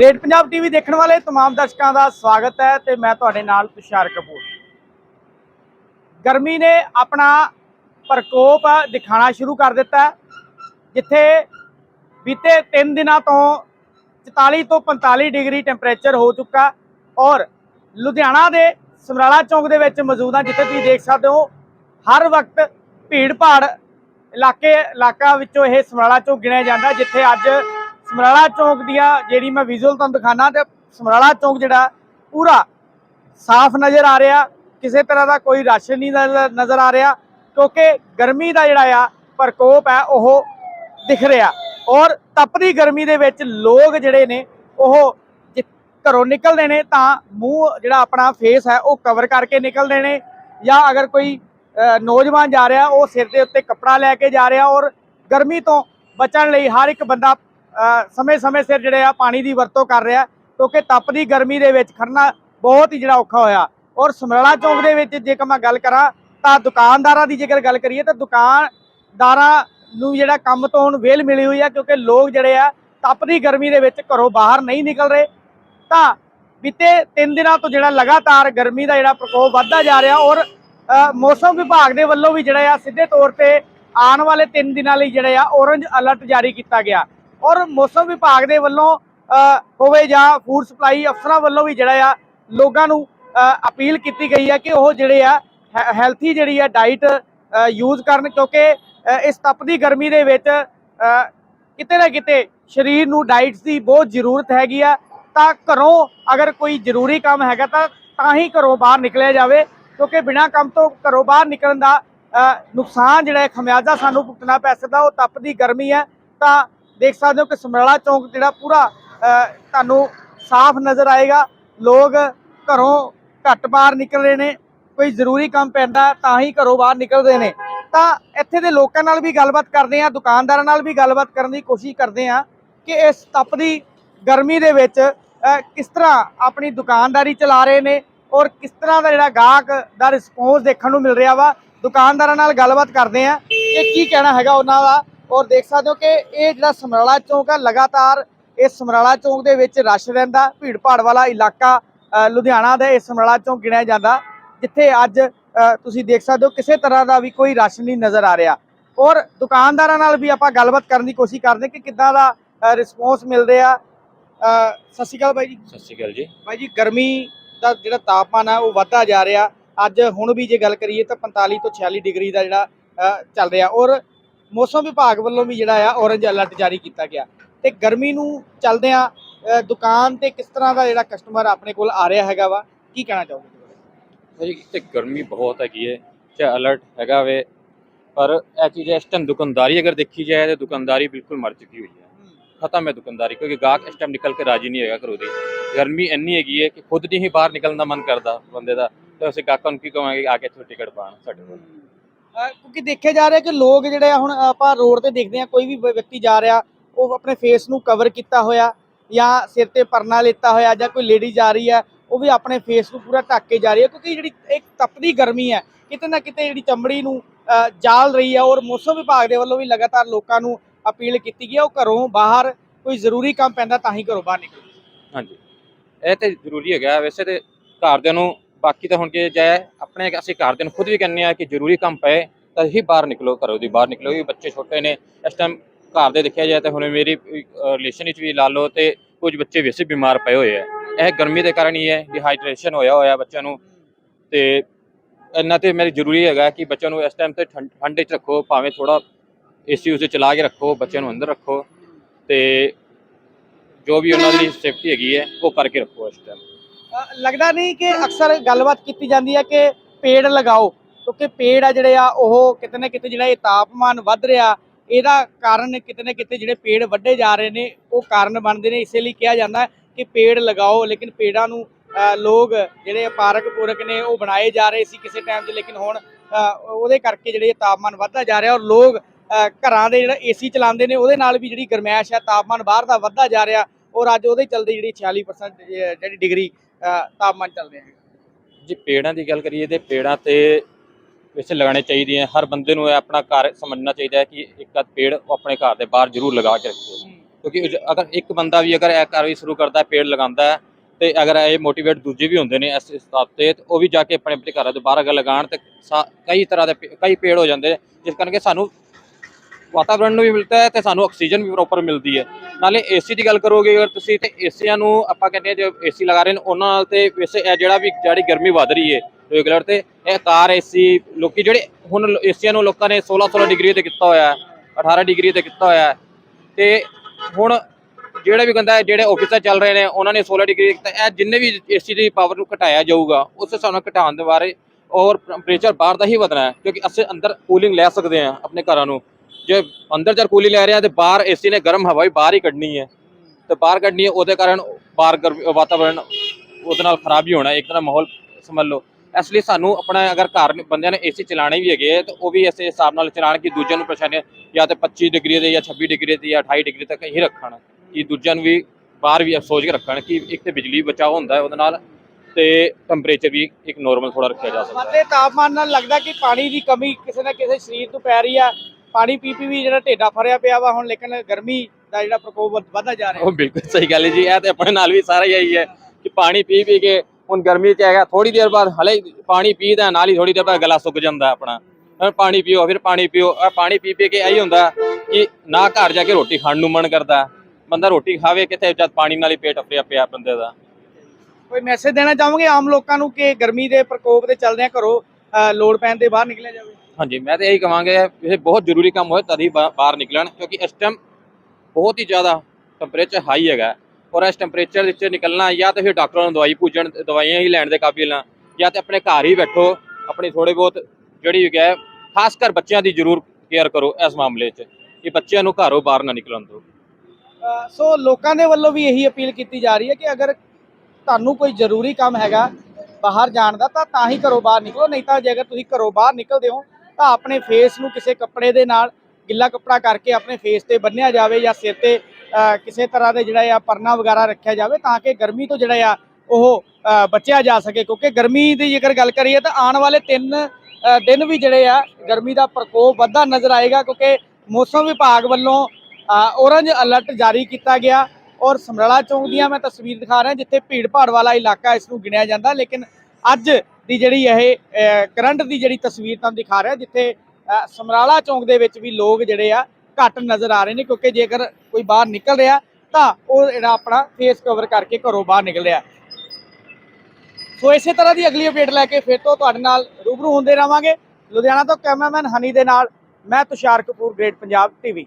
Great Punjab TV ਦੇਖਣ ਵਾਲੇ तमाम ਦਰਸ਼ਕਾਂ ਦਾ ਸਵਾਗਤ ਹੈ ਤੇ ਮੈਂ ਤੁਹਾਡੇ ਨਾਲ ਤੁਸ਼ਾਰ ਕਪੂਰ ਗਰਮੀ ਨੇ ਆਪਣਾ ਪ੍ਰਕੋਪ ਦਿਖਾਣਾ ਸ਼ੁਰੂ ਕਰ ਦਿੱਤਾ ਹੈ ਜਿੱਥੇ ਬੀਤੇ 3 ਦਿਨਾਂ ਤੋਂ 44 ਤੋਂ 45 ਡਿਗਰੀ ਟੈਂਪਰੇਚਰ ਹੋ ਚੁੱਕਾ ਔਰ ਲੁਧਿਆਣਾ ਦੇ ਸਮਰਾਲਾ ਚੌਂਕ ਦੇ ਵਿੱਚ ਮੌਜੂਦ ਹਾਂ ਜਿੱਥੇ ਤੁਸੀਂ ਦੇਖ ਸਕਦੇ ਹੋ ਹਰ ਵਕਤ ਭੀੜ ਭਾੜ ਇਲਾਕੇ ਇਲਾਕਾ ਵਿੱਚੋਂ ਇਹ ਸਮਰਾਲਾ ਚੌਂਕ ਗਿਣਿਆ ਜਾਂਦਾ ਜਿੱਥੇ ਅੱਜ ਸਮਰਾਲਾ ਚੌਂਕ ਦੀਆਂ ਜਿਹੜੀ ਮੈਂ ਵਿਜ਼ੂਅਲ ਤੁਹਾਨੂੰ ਦਿਖਾਣਾ ਤੇ ਸਮਰਾਲਾ ਚੌਂਕ ਜਿਹੜਾ ਪੂਰਾ ਸਾਫ਼ ਨਜ਼ਰ ਆ ਰਿਹਾ, ਕਿਸੇ ਤਰ੍ਹਾਂ ਦਾ ਕੋਈ ਰਸ਼ ਨਹੀਂ ਨਜ਼ਰ- ਨਜ਼ਰ ਆ ਰਿਹਾ, ਕਿਉਂਕਿ ਗਰਮੀ ਦਾ ਜਿਹੜਾ ਆ ਪ੍ਰਕੋਪ ਹੈ, ਉਹ ਦਿਖ ਰਿਹਾ। ਔਰ ਤਪਦੀ ਗਰਮੀ ਦੇ ਵਿੱਚ ਲੋਕ ਜਿਹੜੇ ਨੇ, ਉਹ ਜਿ- ਘਰੋਂ ਨਿਕਲਦੇ ਨੇ ਤਾਂ ਮੂੰਹ ਜਿਹੜਾ ਆਪਣਾ ਫੇਸ ਹੈ, ਉਹ ਕਵਰ ਕਰਕੇ ਨਿਕਲਦੇ ਨੇ ਜਾਂ ਅਗਰ ਕੋਈ ਨੌਜਵਾਨ ਜਾ ਰਿਹਾ, ਉਹ ਸਿਰ ਦੇ ਉੱਤੇ ਕੱਪੜਾ ਲੈ ਕੇ ਜਾ ਰਿਹਾ ਔਰ ਗਰਮੀ ਤੋਂ ਬਚਣ ਲਈ ਹਰ ਇੱਕ ਬੰਦਾ ਸਮੇਂ-ਸਮੇਂ ਸਿਰ ਜਿਹੜੇ ਆ ਪਾਣੀ ਦੀ ਵਰਤੋਂ ਕਰ ਰਿਹਾ, ਕਿਉਂਕਿ ਤਪਦੀ ਗਰਮੀ ਦੇ ਵਿੱਚ ਖੜਨਾ ਬਹੁਤ ਹੀ ਜਿਹੜਾ ਔਖਾ ਹੋਇਆ। ਔਰ ਸਮਰਾਲਾ ਚੌਂਕ ਦੇ ਵਿੱਚ ਜੇਕਰ ਮੈਂ ਗੱਲ ਕਰਾਂ, ਤਾਂ ਦੁਕਾਨਦਾਰਾਂ ਦੀ ਜੇਕਰ ਗੱਲ ਕਰੀਏ, ਤਾਂ ਦੁਕਾਨਦਾਰਾਂ ਨੂੰ ਜਿਹੜਾ ਕੰਮ ਤੋਂ ਹੁਣ ਵੇਲ ਮਿਲੀ ਹੋਈ ਆ, ਕਿਉਂਕਿ ਲੋਕ ਜਿਹੜੇ ਆ ਤਪਦੀ ਗਰਮੀ ਦੇ ਵਿੱਚ ਘਰੋਂ ਬਾਹਰ ਨਹੀਂ ਨਿਕਲ ਰਹੇ। ਤਾਂ ਬੀਤੇ 3 ਦਿਨਾਂ ਤੋਂ ਜਿਹੜਾ ਲਗਾਤਾਰ ਗਰਮੀ ਦਾ ਜਿਹੜਾ ਪ੍ਰਕੋਪ ਵੱਧਦਾ ਜਾ ਰਿਹਾ, ਔਰ ਮੌਸਮ ਵਿਭਾਗ ਦੇ ਵੱਲੋਂ ਵੀ ਜਿਹੜਾ ਆ ਸਿੱਧੇ ਤੌਰ ਤੇ ਆਉਣ ਵਾਲੇ 3 ਦਿਨਾਂ ਲਈ ਜਿਹੜੇ ਆ ਔਰੰਜ ਅਲਰਟ ਜਾਰੀ ਕੀਤਾ ਗਿਆ। ਔਰ ਮੌਸਮ ਵਿਭਾਗ ਦੇ ਵੱਲੋਂ ਹੋਵੇ ਜਾਂ ਫੂਡ ਸਪਲਾਈ ਅਫਸਰਾਂ ਵੱਲੋਂ ਵੀ ਜਿਹੜਾ ਆ, ਲੋਕਾਂ ਨੂੰ ਅਪੀਲ ਕੀਤੀ ਗਈ ਹੈ ਕਿ ਉਹ ਜਿਹੜੇ ਆ ਹੈਲਥੀ ਜਿਹੜੀ ਆ ਡਾਈਟ ਯੂਜ਼ ਕਰਨ ਕਿਉਂਕਿ ਇਸ ਤਪਦੀ ਗਰਮੀ ਦੇ ਵਿੱਚ ਕਿਤੇ ਨਾ ਕਿਤੇ ਸਰੀਰ ਨੂੰ ਡਾਈਟਸ ਦੀ ਬਹੁਤ ਜ਼ਰੂਰਤ ਹੈਗੀ ਆ। ਤਾਂ ਘਰੋਂ ਅਗਰ ਕੋਈ ਜ਼ਰੂਰੀ ਕੰਮ ਹੈਗਾ ਤਾਂ ਤਾਂ ਹੀ ਘਰੋਂ ਬਾਹਰ ਨਿਕਲਿਆ ਜਾਵੇ ਕਿਉਂਕਿ ਬਿਨਾਂ ਕੰਮ ਤੋਂ ਘਰੋਂ ਬਾਹਰ ਨਿਕਲਣ ਦਾ ਨੁਕਸਾਨ ਜਿਹੜਾ ਖਮਿਆਜ਼ਾ ਸਾਨੂੰ ਭੁਗਤਣਾ ਪੈ ਸਕਦਾ, ਉਹ ਤਪਦੀ ਗਰਮੀ ਹੈ ਤਾਂ ਦੇਖ ਸਕਦੇ ਹੋ ਕਿ ਸਮਰਾਲਾ ਚੌਂਕ ਜਿਹੜਾ ਪੂਰਾ ਤੁਹਾਨੂੰ ਸਾਫ਼ ਨਜ਼ਰ ਆਏਗਾ। ਲੋਕ ਘਰੋਂ ਘੱਟ ਬਾਹਰ ਨਿਕਲ ਰਹੇ ਨੇ। ਕੋਈ ਜ਼ਰੂਰੀ ਕੰਮ ਪੈਂਦਾ, ਤਾਂ ਹੀ ਘਰੋਂ ਬਾਹਰ ਨਿਕਲਦੇ ਨੇ। ਤਾਂ ਇੱਥੇ ਦੇ ਲੋਕਾਂ ਨਾਲ ਵੀ ਗੱਲਬਾਤ ਕਰਦੇ ਆ ਦੁਕਾਨਦਾਰਾਂ ਨਾਲ ਵੀ ਗੱਲਬਾਤ ਕਰਨ ਦੀ ਕੋਸ਼ਿਸ਼ ਕਰਦੇ ਆ ਕਿ ਇਸ ਤਪਦੀ ਗਰਮੀ ਦੇ ਵਿੱਚ ਕਿਸ ਤਰ੍ਹਾਂ ਆਪਣੀ ਦੁਕਾਨਦਾਰੀ ਚਲਾ ਰਹੇ ਨੇ ਔਰ ਕਿਸ ਤਰ੍ਹਾਂ ਦਾ ਜਿਹੜਾ ਗਾਹਕ ਦਾ ਰਿਸਪੌਂਸ ਦੇਖਣ ਨੂੰ ਮਿਲ ਰਿਹਾ ਵਾ। ਦੁਕਾਨਦਾਰਾਂ ਨਾਲ ਗੱਲਬਾਤ ਕਰਦੇ ਆ ਕਿ ਕੀ ਕਹਿਣਾ ਹੈਗਾ ਉਹਨਾਂ ਦਾ। ਔਰ ਦੇਖ ਸਕਦੇ ਹੋ ਕਿ ਇਹ ਜਿਹੜਾ ਸਮਰਾਲਾ ਚੌਂਕ ਆ ਲਗਾਤਾਰ ਇਸ ਸਮਰਾਲਾ ਚੌਂਕ ਦੇ ਵਿੱਚ ਰਸ਼ ਰਹਿੰਦਾ ਭੀੜ ਭਾੜ ਵਾਲਾ ਇਲਾਕਾ ਲੁਧਿਆਣਾ ਦਾ ਇਹ ਸਮਰਾਲਾ ਚੌਂਕ ਗਿਣਿਆ ਜਾਂਦਾ ਜਿੱਥੇ ਅੱਜ ਤੁਸੀਂ ਦੇਖ ਸਕਦੇ ਹੋ ਕਿਸੇ ਤਰ੍ਹਾਂ ਦਾ ਵੀ ਕੋਈ ਰਸ਼ ਨਹੀਂ ਨਜ਼ਰ ਆ ਰਿਹਾ। ਔਰ ਦੁਕਾਨਦਾਰਾਂ ਨਾਲ ਵੀ ਆਪਾਂ ਗੱਲਬਾਤ ਕਰਨ ਦੀ ਕੋਸ਼ਿਸ਼ ਕਰਦੇ ਕਿ ਕਿੱਦਾਂ ਦਾ ਰਿਸਪੌਂਸ ਮਿਲ ਰਿਹਾ ਸਤਿ ਸ਼੍ਰੀ ਅਕਾਲ ਬਾਈ ਜੀ। ਸਤਿ ਸ਼੍ਰੀ ਅਕਾਲ ਜੀ। ਬਾਈ ਜੀ ਗਰਮੀ ਦਾ ਜਿਹੜਾ ਤਾਪਮਾਨ ਆ ਉਹ ਵੱਧਦਾ ਜਾ ਰਿਹਾ। ਅੱਜ ਹੁਣ ਵੀ ਜੇ ਗੱਲ ਕਰੀਏ ਤਾਂ 45 ਤੋਂ 46 ਡਿਗਰੀ ਦਾ ਜਿਹੜਾ ਚੱਲ ਰਿਹਾ। ਔਰ ਮੌਸਮ ਵਿਭਾਗ ਵੱਲੋਂ ਵੀ ਜਿਹੜਾ ਆ ਔਰੰਜ ਅਲਰਟ ਜਾਰੀ ਕੀਤਾ ਗਿਆ। ਤੇ ਗਰਮੀ ਨੂੰ ਚੱਲਦਿਆਂ ਅ, ਦੁਕਾਨ ਤੇ ਕਿਸ ਤਰ੍ਹਾਂ ਦਾ ਜਿਹੜਾ ਕਸਟਮਰ ਆਪਣੇ ਕੋਲ ਆ ਰਿਹਾ ਹੈਗਾ ਵਾ ਕੀ ਕਹਿਣਾ ਚਾਹੋਗੇ? ਭਾਜੀ ਤੇ ਗਰਮੀ ਬਹੁਤ ਹੈਗੀ ਹੈ ਚਾਹੇ ਅਲਰਟ ਹੈਗਾ ਵੇ ਪਰ ਇਹ ਚੀਜ਼ ਇਸ ਟਾਈਮ ਦੁਕਾਨਦਾਰੀ ਅਗਰ ਦੇਖੀ ਜਾਏ ਤਾਂ ਦੁਕਾਨਦਾਰੀ ਬਿਲਕੁਲ ਮਰ ਚੁੱਕੀ ਹੋਈ ਹੈ। ਖਤਮ ਹੈ ਦੁਕਾਨਦਾਰੀ ਕਿਉਂਕਿ ਗਾਹਕ ਇਸ ਟਾਈਮ ਨਿਕਲ ਕੇ ਰਾਜੀ ਨਹੀਂ ਹੈਗਾ ਘਰੋਂ ਦੀ। ਗਰਮੀ ਇੰਨੀ ਹੈਗੀ ਹੈ ਕਿ ਖੁਦ ਨਹੀਂ ਹੀ ਬਾਹਰ ਨਿਕਲਣ ਦਾ ਮਨ ਕਰਦਾ ਬੰਦੇ ਦਾ ਤੇ ਅਸੀਂ ਗਾਹਕਾਂ ਨੂੰ ਕੀ ਕਹਾਂਗੇ ਆ ਕੇ ਇੱਥੋਂ ਟਿਕਟ ਪਾਣ ਸਾਡੇ ਕੋਲ। ਕਿਉਂਕਿ ਦੇਖਿਆ ਜਾ ਰਿਹਾ ਕਿ ਲੋਕ ਜਿਹੜੇ ਆ ਹੁਣ ਆਪਾਂ ਰੋਡ ਤੇ ਦੇਖਦੇ ਆ ਕੋਈ ਵੀ ਵਿਅਕਤੀ ਜਾ ਰਿਹਾ, ਉਹ ਆਪਣੇ ਫੇਸ ਨੂੰ ਕਵਰ ਕੀਤਾ ਹੋਇਆ ਜਾਂ ਸਿਰ ਤੇ ਪਰਨਾ ਲਿੱਤਾ ਹੋਇਆ ਜਾਂ ਕੋਈ ਲੇਡੀ ਜਾ ਰਹੀ ਹੈ, ਉਹ ਵੀ ਆਪਣੇ ਫੇਸ ਨੂੰ ਪੂਰਾ ਢੱਕ ਕੇ ਜਾ ਰਹੀ ਹੈ। ਕਿਉਂਕਿ ਜਿਹੜੀ ਇੱਕ ਤਪਦੀ ਗਰਮੀ ਹੈ, ਕਿਤੇ ਨਾ ਕਿਤੇ ਜਿਹੜੀ ਚਮੜੀ ਨੂੰ ਜਾਲ ਰਹੀ ਹੈ ਔਰ ਮੌਸਮ ਵਿਭਾਗ ਦੇ ਵੱਲੋਂ ਵੀ ਲਗਾਤਾਰ ਲੋਕਾਂ ਨੂੰ ਅਪੀਲ ਕੀਤੀ ਗਈ ਹੈ, ਉਹ ਘਰੋਂ ਬਾਹਰ ਕੋਈ ਜ਼ਰੂਰੀ ਕੰਮ ਪੈਂਦਾ ਤਾਂ ਹੀ ਘਰੋਂ ਬਾਹਰ ਨਿਕਲੋ ਹਾਂਜੀ। ਇਹ ਤੇ ਜ਼ਰੂਰੀ ਹੈਗਾ ਵੈਸੇ ਤੇ ਘਰਦਿਆਂ ਨੂੰ ਬਾਕੀ ਤਾਂ ਹੁਣ ਕੀ ਜਾਏ ਆਪਣੇ ਅਸੀਂ ਘਰਦਿਆਂ ਨੂੰ ਖੁਦ ਵੀ ਕਹਿੰਦੇ ਆ ਕਿ ਜ਼ਰੂਰੀ ਕੰਮ ਪਏ, ਤਾਂ ਹੀ ਬਾਹਰ ਨਿਕਲੋ ਘਰੋਂ ਦੀ, ਬਾਹਰ ਨਿਕਲੋ, ਵੀ ਬੱਚੇ ਛੋਟੇ ਨੇ। ਇਸ ਟਾਈਮ ਘਰ ਦੇ ਦੇਖਿਆ ਜਾਏ ਤਾਂ ਹੁਣ ਮੇਰੀ ਰਿਲੇਸ਼ਨ ਵਿੱਚ ਵੀ ਲਾ ਲਓ ਤੇ ਕੁਝ ਬੱਚੇ ਵੈਸੇ ਬਿਮਾਰ ਪਏ ਹੋਏ ਆ। ਇਹ ਗਰਮੀ ਦੇ ਕਾਰਨ ਹੀ ਹੈ ਡਿਹਾਈਡਰੇਸ਼ਨ ਹੋਇਆ ਹੋਇਆ ਬੱਚਿਆਂ ਨੂੰ। ਤੇ ਇਹਨਾਂ ਤੇ ਮੇਰੀ ਜ਼ਰੂਰੀ ਹੈਗਾ ਕਿ ਬੱਚਿਆਂ ਨੂੰ ਇਸ ਟਾਈਮ ਤੇ ਠੰਡ ਠੰਡ ਵਿੱਚ ਰੱਖੋ, ਭਾਵੇਂ ਥੋੜਾ ਏਸੀ ਉਸੇ ਚਲਾ ਕੇ ਰੱਖੋ, ਬੱਚਿਆਂ ਨੂੰ ਅੰਦਰ ਰੱਖੋ। ਤੇ ਜੋ ਵੀ ਉਹਨਾਂ ਦੀ ਸੇਫਟੀ ਹੈਗੀ ਹੈ, ਉਹ ਕਰਕੇ ਰੱਖੋ ਇਸ ਟਾਈਮ ਲੱਗਦਾ ਨਹੀਂ ਕਿ ਅਕਸਰ ਗੱਲਬਾਤ ਕੀਤੀ ਜਾਂਦੀ ਹੈ ਕਿ ਪੇੜ ਲਗਾਓ, ਕਿਉਂਕਿ ਪੇੜ ਆ ਜਿਹੜੇ ਆ, ਉਹ ਕਿਤੇ ਨਾ ਕਿਤੇ ਜਿਹੜਾ ਇਹ ਤਾਪਮਾਨ ਵੱਧ ਰਿਹਾ, ਇਹਦਾ ਕਾਰਨ ਕਿਤੇ ਨਾ ਕਿਤੇ ਜਿਹੜੇ ਪੇੜ ਵੱਡੇ ਜਾ ਰਹੇ ਨੇ, ਉਹ ਕਾਰਨ ਬਣਦੇ ਨੇ, ਇਸੇ ਲਈ ਕਿਹਾ ਜਾਂਦਾ ਕਿ ਪੇੜ ਲਗਾਓ, ਲੇਕਿਨ ਪੇੜਾਂ ਨੂੰ ਲੋਕ ਜਿਹੜੇ ਪਾਰਕ ਪੂਰਕ ਨੇ, ਉਹ ਬਣਾਏ ਜਾ ਰਹੇ ਸੀ ਕਿਸੇ ਟਾਈਮ ਤੇ, ਲੇਕਿਨ ਹੁਣ ਉਹਦੇ ਕਰਕੇ ਜਿਹੜੇ ਤਾਪਮਾਨ ਵੱਧਦਾ ਜਾ ਰਿਹਾ ਔਰ ਲੋਕ ਘਰਾਂ ਦੇ ਜਿਹੜਾ ਏਸੀ ਚਲਾਉਂਦੇ ਨੇ, ਉਹਦੇ ਨਾਲ ਵੀ ਜਿਹੜੀ ਗਰਮੈਸ਼ ਹੈ ਤਾਪਮਾਨ ਬਾਹਰ ਦਾ ਵੱਧਦਾ ਜਾ ਰਿਹਾ ਔਰ ਅੱਜ ਉਹਦੇ ਚਲਦੇ ਜਿਹੜੀ 46% ਜਿਹੜੀ ਡਿਗਰੀ ਤਾਪਮਾਨ ਚੱਲ ਰਿਹਾ ਹੈ ਜੇ ਪੇੜਾਂ ਦੀ ਗੱਲ ਕਰੀਏ ਤੇ ਪੇੜਾਂ ਤੇ ਵੈਸੇ ਲਗਾਉਣੇ ਚਾਹੀਦੇ ਆ। ਹਰ ਬੰਦੇ ਨੂੰ ਇਹ ਆਪਣਾ ਘਰ ਸਮਝਣਾ ਚਾਹੀਦਾ ਹੈ ਕਿ ਇੱਕ ਅੱਧ ਪੇੜ ਉਹ ਆਪਣੇ ਘਰ ਦੇ ਬਾਹਰ ਜ਼ਰੂਰ ਲਗਾ ਕੇ ਰੱਖੇ। ਕਿਉਂਕਿ ਅਗਰ ਇੱਕ ਬੰਦਾ ਵੀ ਅਗਰ ਇਹ ਕਾਰਵਾਈ ਸ਼ੁਰੂ ਕਰਦਾ ਹੈ ਪੇੜ ਲਗਾਉਂਦਾ ਹੈ ਤੇ ਅਗਰ ਇਹ ਮੋਟੀਵੇਟ ਦੂਜੇ ਵੀ ਹੁੰਦੇ ਨੇ ਇਸ ਹਿਸਾਬ ਤੇ ਤੇ ਉਹ ਵੀ ਜਾ ਕੇ ਆਪਣੇ ਆਪਣੇ ਘਰਾਂ ਦੇ ਬਾਹਰ ਅਗਰ ਲਗਾਉਣ ਤੇ ਕਈ ਤਰ੍ਹਾਂ ਦੇ ਕਈ ਪੇੜ ਹੋ ਜਾਂਦੇ ਜਿਸ ਕਰਕੇ ਸਾਨੂੰ ਵਾਤਾਵਰਣ ਨੂੰ ਵੀ ਮਿਲਦਾ ਹੈ ਤੇ ਸਾਨੂੰ ਆਕਸੀਜਨ ਵੀ ਪ੍ਰੋਪਰ ਮਿਲਦੀ ਹੈ। ਨਾਲੇ ਏਸੀ ਦੀ ਗੱਲ ਕਰੋਗੇ, ਅਗਰ ਤੁਸੀਂ ਤੇ ਏਸੀਆਂ ਨੂੰ ਆਪਾਂ ਕਹਿੰਦੇ ਹਾਂ ਜੋ ਏਸੀ ਲਗਾ ਰਹੇ ਨੇ, ਉਹਨਾਂ ਨਾਲ ਤੇ ਵੈਸੇ ਇਹ ਜਿਹੜਾ ਵੀ ਜਿਹੜੀ ਗਰਮੀ ਵੱਧ ਰਹੀ ਹੈ, ਰੈਗੂਲਰ ਤੇ, ਇਹ ਕਾਰ ਏਸੀ ਲੋਕੀ ਜਿਹੜੇ ਹੁਣ ਏਸੀਆਂ ਨੂੰ ਲੋਕਾਂ ਨੇ 16 16 ਡਿਗਰੀ ਤੇ ਕੀਤਾ ਹੋਇਆ ਹੈ 18 ਡਿਗਰੀ ਤੇ ਕੀਤਾ ਹੋਇਆ ਹੈ। ਤੇ ਹੁਣ ਜਿਹੜੇ ਵੀ ਕਹਿੰਦਾ ਜਿਹੜੇ ਆਫਿਸਾਂ ਚੱਲ ਰਹੇ ਨੇ, ਉਹਨਾਂ ਨੇ 16 ਡਿਗਰੀ ਕੀਤਾ ਇਹ ਜਿੰਨੇ ਵੀ ਏਸੀ ਦੀ ਪਾਵਰ ਨੂੰ ਘਟਾਇਆ ਜਾਊਗਾ, ਉਸ ਹਿਸਾਬ ਨਾਲ ਘਟਾਉਣ ਦੇ ਬਾਰੇ ਔਰ ਟੈਂਪਰੇਚਰ ਬਾਹਰ ਦਾ ਹੀ ਵਧਣਾ ਹੈ, ਕਿਉਂਕਿ ਅਸੀਂ ਅੰਦਰ ਕੂਲਿੰਗ ਲੈ ਸਕਦੇ ਹਾਂ ਆਪਣੇ ਘਰਾਂ ਨੂੰ। ਜੇ ਅੰਦਰ ਜਦ ਕੂਲਿੰਗ ਲੈ ਰਿਹਾ ਹਾਂ ਤੇ ਬਾਹਰ ਏਸੀ ਨੇ ਗਰਮ ਹਵਾ ਵੀ ਬਾਹਰ ਹੀ ਕੱਢਣੀ ਹੈ। ਤੇ ਬਾਹਰ ਕੱਢਣੀ ਹੈ, ਉਹਦੇ ਕਾਰਨ ਬਾਹਰ ਗਰਮੀ ਵਾਤਾਵਰਣ ਉਹਦੇ ਨਾਲ ਖਰਾਬ ਹੀ ਹੋਣਾ, ਇੱਕ ਤਰ੍ਹਾਂ ਮਾਹੌਲ ਸਮਝ ਲਓ। ਇਸ ਲਈ ਸਾਨੂੰ ਆਪਣਾ ਅਗਰ ਘਰ ਬੰਦਿਆਂ ਨੇ ਏਸੀ ਚਲਾਣੇ ਵੀ ਹੈਗੇ ਆ, ਤੇ ਉਹ ਵੀ ਇਸੇ ਹਿਸਾਬ ਨਾਲ ਚਲਾਣ ਕਿ ਦੂਜਿਆਂ ਨੂੰ ਪਰੇਸ਼ਾਨੀ ਜਾਂ ਤੇ 25 ਡਿਗਰੀ ਦੇ ਜਾਂ 26 ਡਿਗਰੀ ਦੇ ਜਾਂ 28 ਡਿਗਰੀ ਤੱਕ ਹੀ ਰੱਖਣ, ਕਿ ਦੂਜਿਆਂ ਨੂੰ ਵੀ ਬਾਹਰ ਵੀ ਸੋਚ ਕੇ ਰੱਖਣ ਕਿ ਇੱਕ ਤੇ ਬਿਜਲੀ ਬਚਾਅ ਹੁੰਦਾ ਹੈ ਉਹਦੇ ਨਾਲ, ਤੇ ਟੈਂਪਰੇਚਰ ਵੀ ਇੱਕ ਨਾਰਮਲ ਥੋੜਾ ਰੱਖਿਆ ਜਾ ਸਕਦਾ ਹੈ। ਵੱਧਦੇ ਤਾਪਮਾਨ ਨਾਲ ਲੱਗਦਾ ਕਿ ਪਾਣੀ ਦੀ ਕਮੀ ਕਿਸੇ ਨਾ ਕਿਸੇ ਸਰੀਰ ਤੋਂ ਪੈ ਰਹੀ ਆ ਪਾਣੀ ਪੀ ਪੀ ਵੀ ਜਿਹੜਾ ਢੇਡਾ ਫਰਿਆ ਪਿਆ ਵਾ ਹੁਣ ਲੇਕਿਨ ਗਰਮੀ ਦਾ ਜਿਹੜਾ ਪ੍ਰਕੋਪ ਵਧ- ਵੱਧਦਾ ਜਾ ਰਿਹਾ। ਉਹ ਬਿਲਕੁਲ ਸਹੀ ਗੱਲ ਹੈ ਜੀ ਇਹ ਤੇ ਆਪਣੇ ਨਾਲ ਵੀ ਸਾਰਾ ਹੀ ਹੈ ਕਿ ਪਾਣੀ ਪੀ ਪੀ ਕੇ ਹੁਣ ਗਰਮੀ ਚ ਹੈਗਾ ਥੋੜੀ ਦੇਰ ਬਾਅਦ ਹਲੇ ਪਾਣੀ ਪੀਦਾ ਨਾਲ ਹੀ ਥੋੜੀ ਦੇਰ ਬਾਅਦ ਗਲਾ ਸੁੱਕ ਜਾਂਦਾ ਆਪਣਾ। ਪਾਣੀ ਪੀਓ ਫਿਰ ਪਾਣੀ ਪੀਓ ਪਾਣੀ ਪੀ ਪੀ ਕੇ ਇਹੀ ਹੁੰਦਾ ਕਿ ਨਾ ਘਰ ਜਾ ਕੇ ਰੋਟੀ ਖਾਣ ਨੂੰ ਮਨ ਕਰਦਾ। ਬੰਦਾ ਰੋਟੀ ਖਾਵੇ ਕਿਤੇ ਜਦ ਪਾਣੀ ਨਾਲ ਹੀ ਪੇਟ ਅਪਰਿਆ ਪਿਆ ਬੰਦੇ ਦਾ। ਕੋਈ ਮੈਸੇਜ ਦੇਣਾ ਚਾਹੋਗੇ ਆਮ ਲੋਕਾਂ ਨੂੰ ਕਿ ਗਰਮੀ ਦੇ ਪ੍ਰਕੋਪ ਦੇ ਚੱਲਦਿਆਂ ਘਰੋਂ ਲੋੜ ਪੈਣ ਤੇ ਬਾਹਰ ਨਿਕਲਿਆ ਜਾਵੇ? ਹਾਂਜੀ ਮੈਂ ਤਾਂ ਇਹੀ ਕਹਾਂਗਾ ਇਹ ਬਹੁਤ ਜ਼ਰੂਰੀ ਕੰਮ ਹੋਏ ਤਦ ਹੀ ਬਾਹਰ ਨਿਕਲਣ ਕਿਉਂਕਿ ਇਸ ਟਾਈਮ ਬਹੁਤ ਹੀ ਜ਼ਿਆਦਾ ਟੈਂਪਰੇਚਰ ਹਾਈ ਹੈਗਾ। ਔਰ ਇਸ ਟੈਂਪਰੇਚਰ ਵਿੱਚ ਨਿਕਲਣਾ ਜਾਂ ਤਾਂ ਫਿਰ ਡਾਕਟਰਾਂ ਨੂੰ ਦਵਾਈ ਪੂਜਣ ਦਵਾਈਆਂ ਹੀ ਲੈਣ ਦੇ ਕਾਬਿਲ ਆ ਜਾਂ ਤੇ ਆਪਣੇ ਘਰ ਹੀ ਬੈਠੋ ਆਪਣੀ ਥੋੜੇ ਬਹੁਤ ਜਿਹੜੀ ਹੈ, ਖਾਸ ਕਰ ਬੱਚਿਆਂ ਦੀ ਜ਼ਰੂਰ ਕੇਅਰ ਕਰੋ ਇਸ ਮਾਮਲੇ 'ਚ ਕਿ ਬੱਚਿਆਂ ਨੂੰ ਘਰੋਂ ਬਾਹਰ ਨਾ ਨਿਕਲਣ ਦਿਓ। ਸੋ ਲੋਕਾਂ ਦੇ ਵੱਲੋਂ ਵੀ ਇਹੀ ਅਪੀਲ ਕੀਤੀ ਜਾ ਰਹੀ ਹੈ ਕਿ ਅਗਰ ਤੁਹਾਨੂੰ ਕੋਈ ਜ਼ਰੂਰੀ ਕੰਮ ਹੈਗਾ ਬਾਹਰ ਜਾਣ ਦਾ ਤਾਂ ਤਾਂ ਹੀ ਘਰੋਂ ਬਾਹਰ ਨਿਕਲੋ ਨਹੀਂ ਤਾਂ ਜੇ ਅਗਰ ਤੁਸੀਂ ਘਰੋਂ ਬਾਹਰ ਨਿਕਲਦੇ ਹੋ ਤਾਂ ਆਪਣੇ ਫੇਸ ਨੂੰ ਕਿਸੇ ਕੱਪੜੇ ਦੇ ਨਾਲ ਗਿੱਲਾ ਕੱਪੜਾ ਕਰਕੇ ਆਪਣੇ ਫੇਸ ਤੇ ਬੰਨਿਆ ਜਾਵੇ ਜਾਂ ਸਿਰ ਤੇ ਕਿਸੇ ਤਰ੍ਹਾਂ ਦੇ ਜਿਹੜਾ ਆ ਪਰਨਾ ਵਗੈਰਾ ਰੱਖਿਆ ਜਾਵੇ ਤਾਂ ਕਿ ਗਰਮੀ ਤੋਂ ਜਿਹੜਾ ਆ ਉਹ ਬਚਿਆ ਜਾ ਸਕੇ। ਕਿਉਂਕਿ ਗਰਮੀ ਦੀ ਜੇਕਰ ਗੱਲ ਕਰੀਏ ਤਾਂ ਆਉਣ ਵਾਲੇ ਤਿੰਨ ਦਿਨ ਵੀ ਜਿਹੜੇ ਆ ਗਰਮੀ ਦਾ ਪ੍ਰਕੋਪ ਵੱਧਦਾ ਨਜ਼ਰ ਆਏਗਾ ਕਿਉਂਕਿ ਮੌਸਮ ਵਿਭਾਗ ਵੱਲੋਂ ਔਰੰਜ ਅਲਰਟ ਜਾਰੀ ਕੀਤਾ ਗਿਆ ਔਰ ਸਮਰਾਲਾ ਚੌਂਕ ਦੀਆਂ ਮੈਂ ਤਸਵੀਰ ਦਿਖਾ ਰਿਹਾ ਜਿੱਥੇ ਭੀੜ ਭਾੜ ਵਾਲਾ ਇਲਾਕਾ ਇਸ ਨੂੰ ਗਿਣਿਆ ਜਾਂਦਾ। ਲੇਕਿਨ ਅੱਜ ਦੀ ਜਿਹੜੀ ਇਹ ਕਰੰਟ ਦੀ ਜਿਹੜੀ ਤਸਵੀਰ ਤੁਹਾਨੂੰ ਦਿਖਾ ਰਿਹਾ, ਜਿੱਥੇ ਸਮਰਾਲਾ ਚੌਂਕ ਦੇ ਵਿੱਚ ਵੀ ਲੋਕ ਜਿਹੜੇ ਆ ਘੱਟ ਨਜ਼ਰ ਆ ਰਹੇ ਨੇ, ਕਿਉਂਕਿ ਜੇਕਰ ਕੋਈ ਬਾਹਰ ਨਿਕਲ ਰਿਹਾ, ਤਾਂ ਉਹ ਜਿਹੜਾ ਆਪਣਾ ਫੇਸ ਕਵਰ ਕਰਕੇ ਘਰੋਂ ਬਾਹਰ ਨਿਕਲ ਰਿਹਾ। ਸੋ ਇਸੇ ਤਰ੍ਹਾਂ ਦੀ ਅਗਲੀ ਅਪਡੇਟ ਲੈ ਕੇ ਫਿਰ ਤੋਂ ਤੁਹਾਡੇ ਨਾਲ ਰੂਬਰੂ ਹੁੰਦੇ ਰਵਾਂਗੇ। ਲੁਧਿਆਣਾ ਤੋਂ ਕੈਮਰਾਮੈਨ ਹਨੀ ਦੇ ਨਾਲ, ਮੈਂ ਤੁਸ਼ਾਰ ਕਪੂਰ ਗ੍ਰੇਟ ਪੰਜਾਬ ਟੀਵੀ